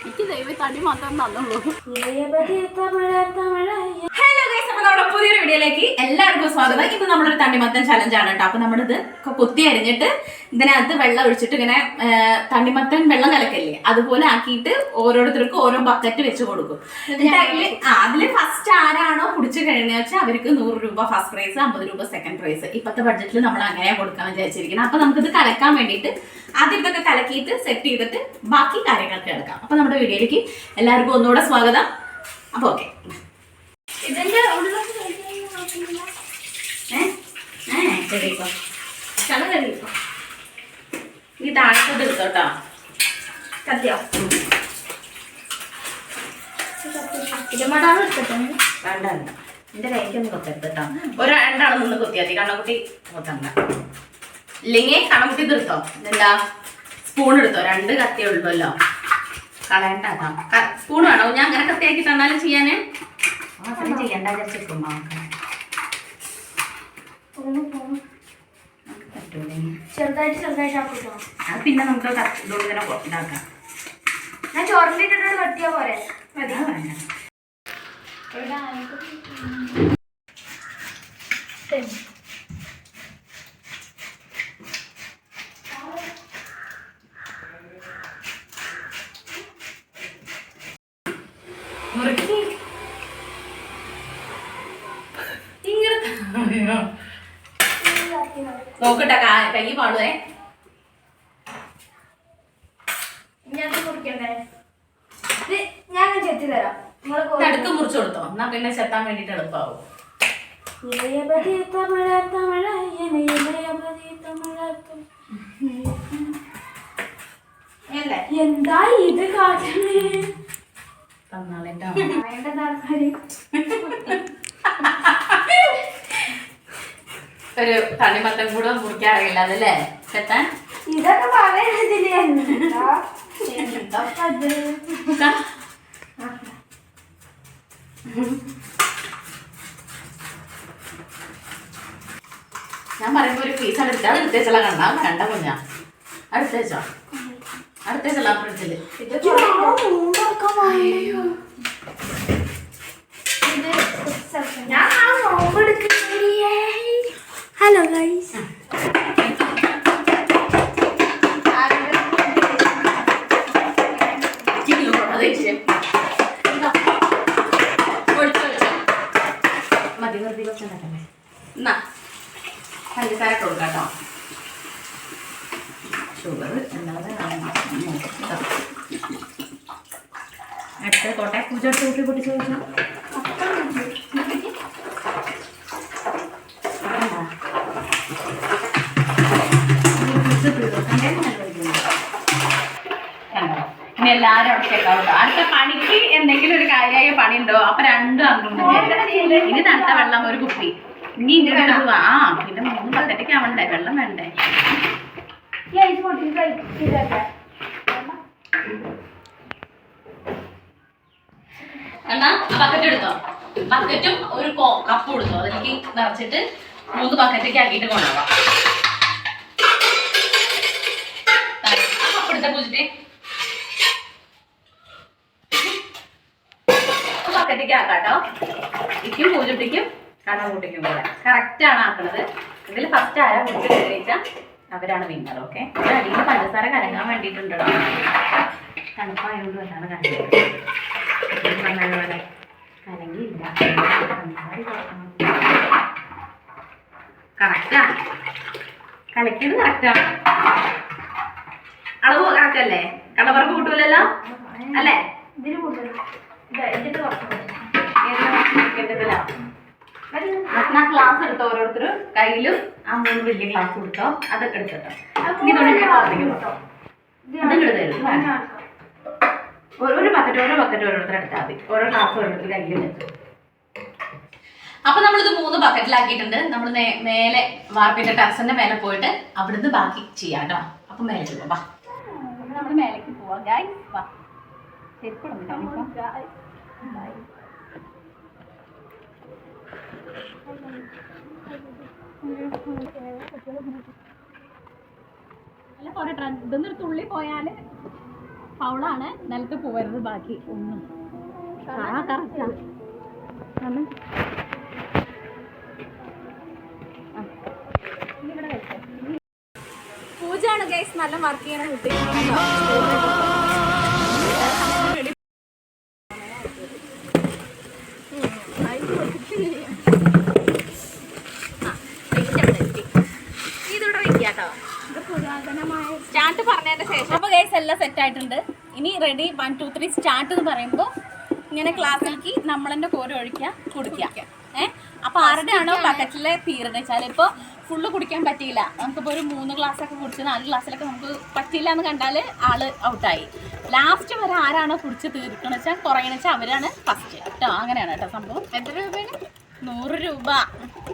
എനിക്ക് ദൈവം തടി മാത്രം തന്നുള്ളൂ. തമിഴ നമ്മുടെ പുതിയൊരു വീഡിയോയിലേക്ക് എല്ലാവർക്കും സ്വാഗതം. ഇത് നമ്മളൊരു തണ്ണിമത്തൻ ചലഞ്ച് ആണ് കേട്ടോ. അപ്പൊ നമ്മളിത് കൊത്തി അരിഞ്ഞിട്ട് ഇതിനകത്ത് വെള്ളം ഒഴിച്ചിട്ട് ഇങ്ങനെ തണ്ണിമത്തൻ വെള്ളം കലക്കല്ലേ? അതുപോലെ ആക്കിയിട്ട് ഓരോരുത്തർക്കും ഓരോ ബക്കറ്റ് വെച്ച് കൊടുക്കും. എന്നിട്ട് അതിൽ ആ അതിൽ ഫസ്റ്റ് ആരാണോ കുടിച്ചു കഴിഞ്ഞ വെച്ചാൽ അവർക്ക് നൂറ് രൂപ ഫസ്റ്റ് പ്രൈസ് അമ്പത് രൂപ സെക്കൻഡ് പ്രൈസ് ഇപ്പത്തെ ബഡ്ജറ്റിൽ നമ്മൾ അങ്ങനെ കൊടുക്കാൻ വിചാരിച്ചിരിക്കുന്നത് അപ്പൊ നമുക്കിത് കലക്കാൻ വേണ്ടിയിട്ട് ആദ്യം ഇതൊക്കെ കലക്കിയിട്ട് സെറ്റ് ചെയ്തിട്ട് ബാക്കി കാര്യങ്ങളൊക്കെ എടുക്കാം അപ്പൊ നമ്മുടെ വീഡിയോയിലേക്ക് എല്ലാവർക്കും ഒന്നുകൂടെ സ്വാഗതം. അപ്പൊ ഓക്കെ ഇതിന്റെ ഉള്ളിലോട്ട് ശരിക്കോ ചള കഴിക്കോ ഈ താഴത്തത് എടുത്തോട്ടോ. കത്തിയോ ഇരുമടാണ് എടുത്തിട്ട് വേണ്ട വേണ്ട. എന്റെ കൈക്കൊന്നും കൊത്തരുത് കേട്ടോ. ഒരു രണ്ടാളും നിന്ന് കുത്തിയാതി കണ്ണക്കുട്ടി കൊത്തണ്ട ഇല്ലെങ്കിൽ കണ്ണക്കുട്ടി തീർത്തോ എന്താ സ്പൂൺ എടുത്തോ. രണ്ട് കത്തി ഉള്ളല്ലോ. കളയണ്ട കേട്ടോ. സ്പൂൺ വേണോ? ഞാൻ അങ്ങനെ കത്തിയാക്കി തന്നാലും ചെയ്യാനേ? ആ, ചെയ്യണ്ട പറ്റൂലേ ചെറുതായിട്ട് ചെറുതായിട്ട് ആക്കിട്ടോ അത് പിന്നെ നമുക്ക് ഇതുകൊണ്ട് തന്നെ ഇതാക്കാം. ഞാൻ ചോറിലിട്ടിട്ട് കത്തിയാ പോരെ. മതി അത് വേണ്ട മുറുക്കി ഇങ്ങനെ നോക്കട്ടെ കാ- കൈ പാടുവേ ഞാൻ കുടിക്കണ്ടേ ഇത് ഞാൻ ചെത്തി തരാം. നടുക്ക് മുറിച്ചു കൊടുത്തോ. എന്നാ പിന്നെ ചെത്താൻ വേണ്ടിട്ട് എളുപ്പമാവും ഇളയപതി തമിഴ തമിഴ എന്നെ? ഇളയപതി തമിഴ അല്ലേ എന്താ ഇത് കാട്ടണേ തന്നാളേട്ടോ വേണ്ടത് ആൾക്കാര് ഒരു തണിമത്തം കൂടെ മുറിക്കാൻ അറിയില്ല അതല്ലേ? ചെത്താൻ? ഇതൊക്കെ പറയണതില്ലേ എന്താ? എന്താ? അത്? ഞാൻ പറയുമ്പോ ഒരു പീസ് എടുത്താൽ എടുത്തേച്ചുള്ള കണ്ടാ? വേണ്ട കുഞ്ഞാ. അടുത്തേച്ചോ അടുത്തേച്ചല്ല ഫ്രിഡ്ജിൽ ഹലോ ഗൈസ് മതി വെറുതെ വെച്ചിട്ടുണ്ടല്ലേ എന്നാ പഞ്ചസാര ഇട്ട് കൊടുക്കാം കേട്ടോ ഷുഗർ അല്ലാതെ അടുത്ത കോട്ടെ പൂജ എടുത്ത് കൂട്ടി പൊട്ടിച്ച് വെച്ചാൽ ഇനി എല്ലാരും അവിടെ അടുത്ത പണിക്ക് എന്തെങ്കിലും ഒരു കാര്യമായ പണി ഉണ്ടോ അപ്പൊ രണ്ടും അങ്ങോട്ട് ഇനി തണുത്ത വെള്ളം ഒരു കുപ്പി. ഇനി ഇങ്ങനെ ആ പിന്നെ മൂന്ന് പത്തരയ്ക്ക് ആവണ്ടേ? വെള്ളം വേണ്ടേ? എന്നാ ബക്കറ്റ് എടുത്തോ? ബക്കറ്റും ഒരു കപ്പും എടുത്തോ? അതിലേക്ക് നിറച്ചിട്ട് മൂന്ന് ബക്കറ്റൊക്കെ ആക്കിയിട്ട് കൊണ്ടുപോവാം. കപ്പ് എടുത്ത പൂജിട്ടേ ബക്കറ്റൊക്കെ ആക്കാട്ടോ ഇക്കും പൂജുട്ടിക്കും കടകൂട്ടിക്കും കൂടെ കറക്റ്റ് ആണ് ആക്കുന്നത് ഇതിൽ ഫസ്റ്റ് ആരാ കുടിച്ച് കഴിച്ചാൽ അവരാണ് വിന്നർ ഓക്കെ അടിയിൽ പഞ്ചസാര കലങ്ങാൻ വേണ്ടിയിട്ടുണ്ടോ തണുപ്പായതുകൊണ്ട് വല്ലാതെ കലങ്ങി. കലങ്ങിയില്ല കറക്റ്റാ കലക്കിയത് കറക്റ്റാണ് അളവ് കറക്റ്റ് അല്ലേ? കളപ്പറപ്പ് കൂട്ടൂലല്ലോ? അല്ലേ? ഇതിന് കൂടുതൽ. ഇതിന്റെ കുറച്ച് എന്നാ ക്ലാസ് എടുത്തോ ഓരോരുത്തരും കയ്യിലും ആ മൂന്ന് വലിയ ക്ലാസ് കൊടുത്തോ അതൊക്കെ എടുത്തിട്ടോ. ഇനി. ഒരു ബക്കറ്റ് ഓരോ ബക്കറ്റ് ഓരോരുത്തർ എടുത്താൽ മതി. ഓരോ ക്ലാസ് ഓരോരുത്തർ കയ്യിൽ വെച്ചു അപ്പൊ നമ്മളിത് മൂന്ന് ബക്കറ്റിലാക്കിയിട്ടുണ്ട് നമ്മൾ മേലെ വാർപ്പിന്റെ ടെറസിന്റെ മേലെ പോയിട്ട് അവിടുന്ന് ബാക്കി ചെയ്യാം കേട്ടോ അപ്പൊ മേലെ പോവാം വാ. നമ്മൾ മേലേക്ക് പോവാ ഗായ് വാ. ശരിക്കും അല്ല പോരെ ഇതൊന്നൊരു തുള്ളി പോയാൽ ഫൗളാണ്. നിലത്ത് പോകരുത് ബാക്കി. ഒന്നും. ആ. ആണ് ഗൈസ് നല്ല വർക്ക് ചെയ്യണ കുട്ടി വെക്കാട്ടോ സ്റ്റാർട്ട് പറഞ്ഞതിന്റെ ശേഷം. അപ്പൊ ഗൈസ് എല്ലാം സെറ്റ് ആയിട്ടുണ്ട്. ഇനി ready one two three start എന്ന് പറയുമ്പോൾ ഇങ്ങനെ ക്ലാസ്സിലേക്ക് നമ്മൾ തന്നെ കോര ഒഴിക്കുക കുടിക്കുക. ഏഹ് അപ്പൊ ആരുടെ ആണോ ബക്കറ്റിലെ തീരുന്നത് വെച്ചാൽ ഇപ്പൊ ഫുള്ള് കുടിക്കാൻ പറ്റിയില്ല. നമുക്കിപ്പോ ഒരു മൂന്ന് ഗ്ലാസ് ഒക്കെ കുടിച്ച് നാല് ഗ്ലാസ്സിലൊക്കെ നമുക്ക് പറ്റിയില്ല എന്ന് കണ്ടാൽ ആൾ ഔട്ടായി ലാസ്റ്റ് വരെ ആരാണോ കുടിച്ച് തീർക്കണെന്ന് വെച്ചാൽ കുറയണെന്ന് വെച്ചാൽ അവരാണ് ഫസ്റ്റ് കേട്ടോ അങ്ങനെയാണ് കേട്ടോ സംഭവം. എത്ര രൂപയാണ്? നൂറ് രൂപ.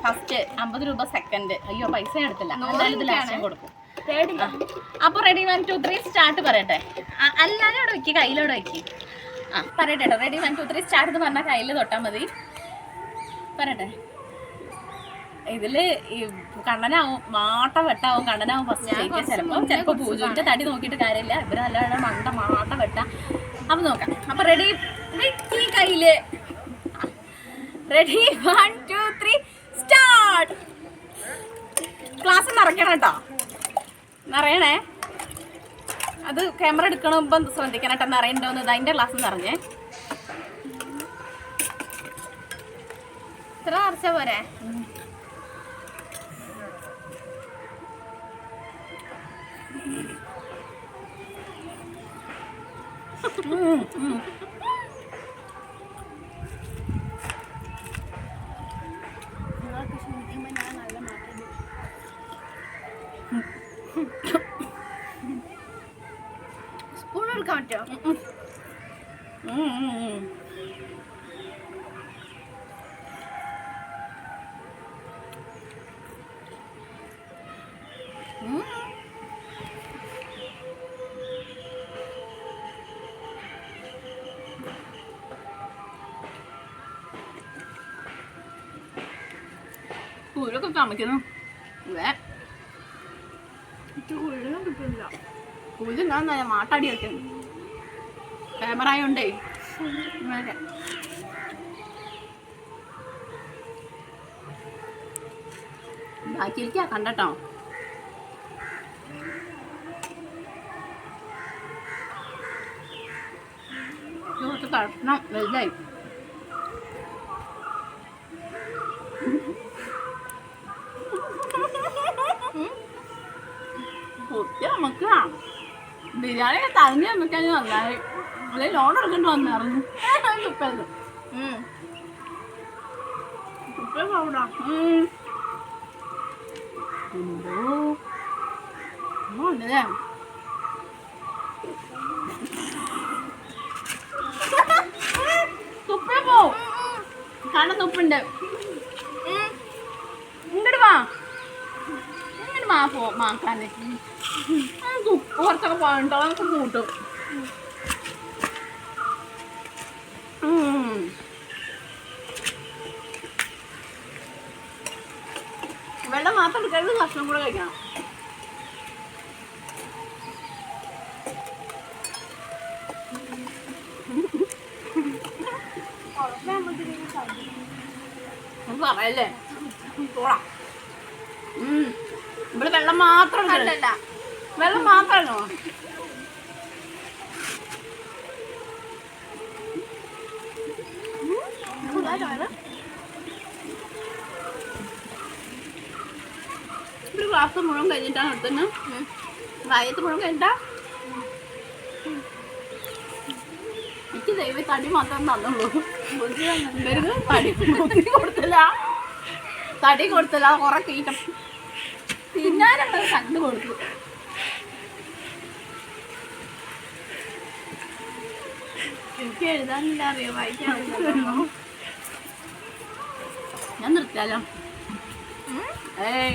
ഫസ്റ്റ് അമ്പത് രൂപ സെക്കൻഡ് അയ്യോ പൈസ എടുത്തില്ല. എന്തായാലും ഇത് ലാസ്റ്റ് കൊടുക്കും. അപ്പൊ ready one two three start പറയട്ടെ. അല്ലാതെ അവിടെ വെക്കി കയ്യിലവിടെ വെക്കി. ആ പറയട്ടെ കേട്ടോ ready one two three start എന്ന് പറഞ്ഞാൽ കയ്യിൽ തൊട്ടാൽ മതി. പറയട്ടെ. ഇതിൽ ഈ കണ്ണനാവും മാട്ട വെട്ടാവും. കണ്ണനാവും ഫസ്റ്റ് ചിലപ്പോ. ചിലപ്പോ പൂജുവിന്റെ തടി നോക്കിയിട്ട് കാര്യമില്ല. ഇവർ നല്ല മണ്ട മാട്ട വെട്ട. അപ്പൊ നോക്കാം. അപ്പൊ റെഡി വെക്കി കയ്യിൽ. Ready one two three start glass നിറയ്ക്കണം കേട്ടോ നിറയണേ. അത് ക്യാമറ എടുക്കണമ്പോ ശ്രദ്ധിക്കണം കേട്ടോ നിറയണ്ടോന്ന്. ഇത് അതിന്റെ ക്ലാസ് നിറഞ്ഞേ ഇത്ര നിറച്ച പോരെ? Dạ. Ừ, ừ, ừ. kìa Ủa, nó có tròn mà kìa. Không? Lẹ 꿀을 mà ta 나나야 마다리였겠네. Camera ഉണ്ടേ. ബാക്കിയിരിക്കാ കണ്ടട്ടോ. കുറച്ച് കഷ്ണം വലുതായി. കുത്തി നമുക്ക് ബിരിയാണി തങ്ങി നമുക്ക് നന്നായി. അല്ലെങ്കിൽ ലോൺ എടുക്കേണ്ടി വന്നായിരുന്നു തുപ്പത് തുപ്പ ഉണ്ടല്ലേ പോ. കട തുപ്പുണ്ട്. ഇങ്ങോട്ട് വാ. ഇങ്ങോട്ട് മാ പോ മാക്കാനെ. നമുക്ക് ഉപ്പ് കുറച്ചൊക്കെ പോകണ്ടോ നമുക്ക് കൂട്ടും. വെള്ളം മാത്രം എടുക്കരുത് ഭക്ഷണം കൂടെ കഴിക്കണം പറയല്ലേ. ഇവിടെ വെള്ളം മാത്രം വെള്ളം മാത്രമാണോ ഒരു ഗ്ലാസ് മുഴുവൻ കഴിഞ്ഞിട്ടാണ് അടുത്തന്നെ വയത്ത് മുഴുവൻ കഴിഞ്ഞിട്ടാ? എനിക്ക് ദൈവം തടി മാത്രം തന്നുള്ളൂ തടി? കൊടുത്തില്ല. തടി കൊടുത്തില്ല. കുറെ കീറ്റം തിന്നാനുള്ളത് കണ്ടു കൊടുത്തു. എനിക്ക് എഴുതാനില്ല അറിയോ? വായിക്കാൻ ഞാൻ നിർത്തിയാലോ? ഏയ്.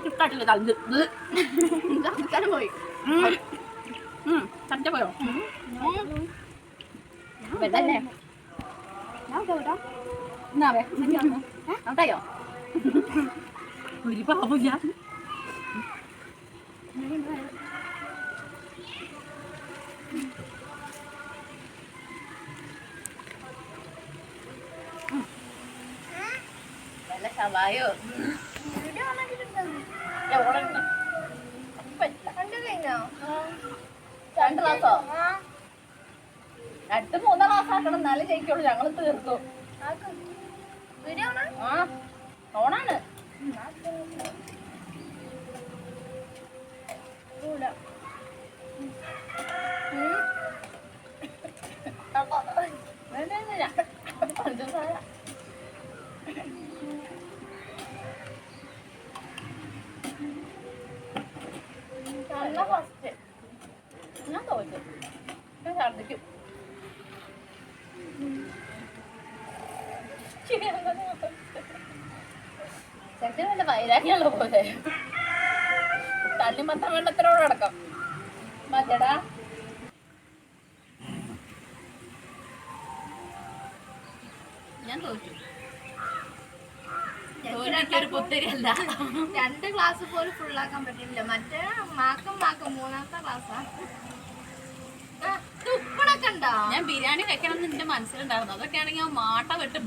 എടുത്തു ഞാൻ കൊണ്ട് പറ്റുമോ നിങ്ങൾക്ക്? നൂറ് പേര് ചിലപ്പോൾ ഞാൻ അഞ്ഞൂറൊക്കെ ആക്കട്ടോ നാളെ ഹോസ്പിറ്റലിൽ കൊണ്ടുപോകും എനിക്ക് ഇഷ്ടമായിട്ടില്ല തലത് ഇത് ആൾക്കാരും പോയി ചട്ട പോയോ വെള്ളല്ലേ എന്നാവേ ഔട്ടായോ ഒരു പാവം ഞാൻ നല്ല ശവായോ എവിടെ ഉണ്ട് രണ്ട് ക്ലാസ്സോ അടുത്ത മൂന്നാം ക്ലാസ് ജയിക്കുള്ളൂ ഞങ്ങൾ തീർക്കും. ചെക്കന് വല്ല വൈരാഗ്യമുള്ള പോലെ. തല്ലിമത്ത വെള്ളത്തിനോട് അടക്കം മതിയടാ ഞാൻ തോറ്റു. രണ്ട് ക്ലാസ് പോലും ഫുള്ളാക്കാൻ പറ്റില്ല. മറ്റേ മാക്കം മാക്കം മൂന്നാമത്തെ ക്ലാസ്സാ. ഉപ്പളൊക്കെ ഉണ്ടോ ഞാൻ ബിരിയാണി വെക്കണം എന്ന് എന്റെ മനസ്സിലുണ്ടായിരുന്നു. അതൊക്കെ ആണെങ്കിൽ മാട്ട വെട്ട്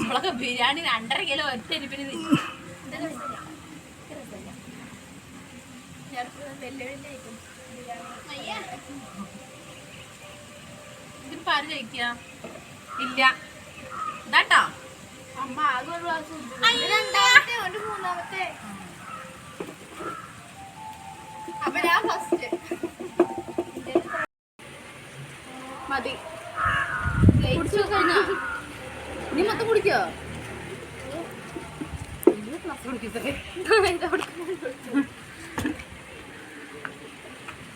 ഇവളോ ബിരിയാണി രണ്ടര കിലോ ഒറ്റരിപ്പിന് തിന്നു. ഇതിപ്പോ ആര് ജയിക്കുക ഇല്ല. ഇതാട്ടോ. അമ്മ ആകെ ഒരു ക്ലാസ് രണ്ടാമത്തെ ഒരു മൂന്നാമത്തെ. അപ്പൊ ഞാൻ ഫസ്റ്റ് മതി കുടിച്ചു കഴിഞ്ഞോ നീ മൊത്തം കുടിക്കോ?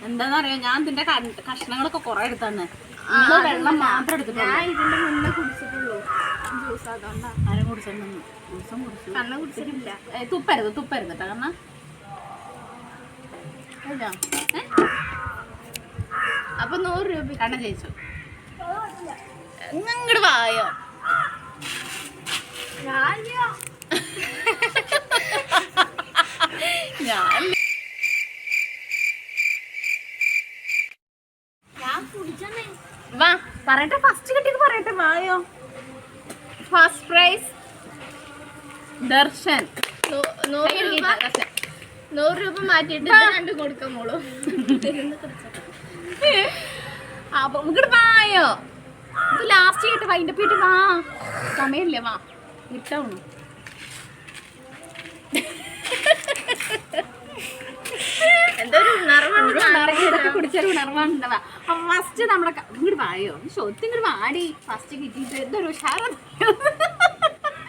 എന്താന്നറിയോ? ഞാൻ ഇതിന്റെ കഷ്ണങ്ങളൊക്കെ കൊറേ എടുത്താണ്. വെള്ളം മാത്രം എടുത്തിട്ടുള്ളൂ. ഞാൻ ഇതിന്റെ മുന്നേ കുടിച്ചിട്ടുള്ളൂ. ജ്യൂസ് അതുകൊണ്ടാ. ആരും കുടിച്ചിട്ടുണ്ടെന്ന് ദിവസം കുടിച്ചു. കണ്ണ കുടിച്ചിട്ടില്ല. ഏ, തുപ്പരുത് തുപ്പരുത് കേട്ടോ? അപ്പൊ നൂറ് രൂപ കണ്ണ ജയിച്ചു ഇങ്ങോട്ട് വായോ? ഞാൻ വാ പറയട്ടെ ഫസ്റ്റ് കിട്ടിയത് പറയട്ടെ വായോ. First prize Darshan. നൂറ് രൂപ. നൂറ് രൂപ മാറ്റിയിട്ട് രണ്ട് കൊടുക്കാൻ മോളൂ. അപ്പൊ ഇങ്ങോട്ട് വായോ. ലാസ്റ്റ് ആയിട്ട് വൈൻഡ് അപ്പ് ചെയ്തിട്ട് വാ. സമയമില്ലേ വാ. കുടിച്ചൊരു ഉണർവാണ്ടാവാ ഫസ്റ്റ് ഇങ്ങോട്ട് വായോ? ഇങ്ങോട്ട് വാടി. ഫസ്റ്റ് കിട്ടിയിട്ട് എന്തൊരു ഉഷാറ്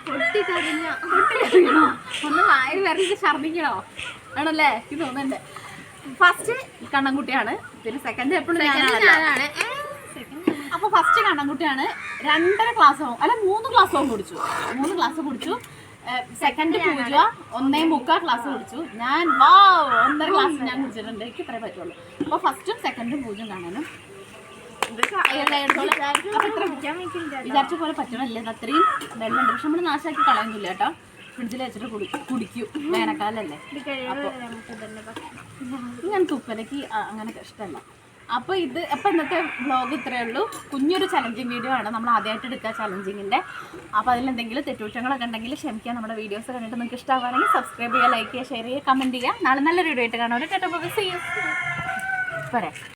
പൊട്ടിക്കരിഞ്ഞ പൊട്ടിക്കറിയണോ? ഒന്ന് വായിൽ വരഞ്ഞിട്ട് ഛർദിക്കണോ ആണല്ലേ? എനിക്ക് തോന്നുന്നുണ്ട്. ഫസ്റ്റ് കണ്ണൻകുട്ടിയാണ്. പിന്നെ സെക്കൻഡ് എപ്പോഴും ഞാനാണ്. അപ്പൊ ഫസ്റ്റ് കണ്ണൻകുട്ടിയാണ് രണ്ടര ക്ലാസ് അല്ല മൂന്ന് ക്ലാസ് കുടിച്ചു. മൂന്ന് ക്ലാസ് കുടിച്ചു. സെക്കൻഡ് പൂജ ഒന്നേ മുക്കാൽ ക്ലാസ് കുടിച്ചു. ഞാൻ വാ ഒന്നര ക്ലാസ് ഞാൻ കുടിച്ചിട്ടുണ്ട്. എനിക്ക് ഇത്രേ പറ്റുള്ളൂ. അപ്പൊ ഫസ്റ്റും സെക്കൻഡും പൂജയും കാണാനും. വിചാരിച്ച പോലെ പറ്റണല്ലേ. അത്രയും വെള്ളമുണ്ട്. പക്ഷെ നമ്മൾ നാശാക്കി കളയുന്നില്ല കേട്ടോ. ഫ്രിഡ്ജിൽ വെച്ചിട്ട് കുടി കുടിക്കും. വേനൽക്കാലല്ലേ. ഞാൻ തുപ്പലക്ക് അങ്ങനെ ഇഷ്ടമല്ല അപ്പോൾ ഇത് അപ്പോൾ ഇന്നത്തെ വ്ളോഗ് ഇത്രയേ ഉള്ളൂ. കുഞ്ഞൊരു ചലഞ്ചിങ് വീഡിയോ ആണ്. നമ്മൾ ആദ്യമായിട്ട് എടുക്കുക ചലഞ്ചിങ്ങിന്റെ അപ്പോൾ അതിലെന്തെങ്കിലും തെറ്റുകുറ്റങ്ങളൊക്കെ ഉണ്ടെങ്കിൽ ക്ഷമിക്കുക. നമ്മുടെ വീഡിയോസ് കണ്ടിട്ട് നിങ്ങൾക്ക് ഇഷ്ടമാവുകയാണെങ്കിൽ സബ്സ്ക്രൈബ് ചെയ്യുക ലൈക്ക് ചെയ്യുക ഷെയർ ചെയ്യുക കമന്റ് ചെയ്യുക. നാളെ നല്ലൊരു വീഡിയോ ആയിട്ട് കാണാൻ കേട്ടോ പോരെ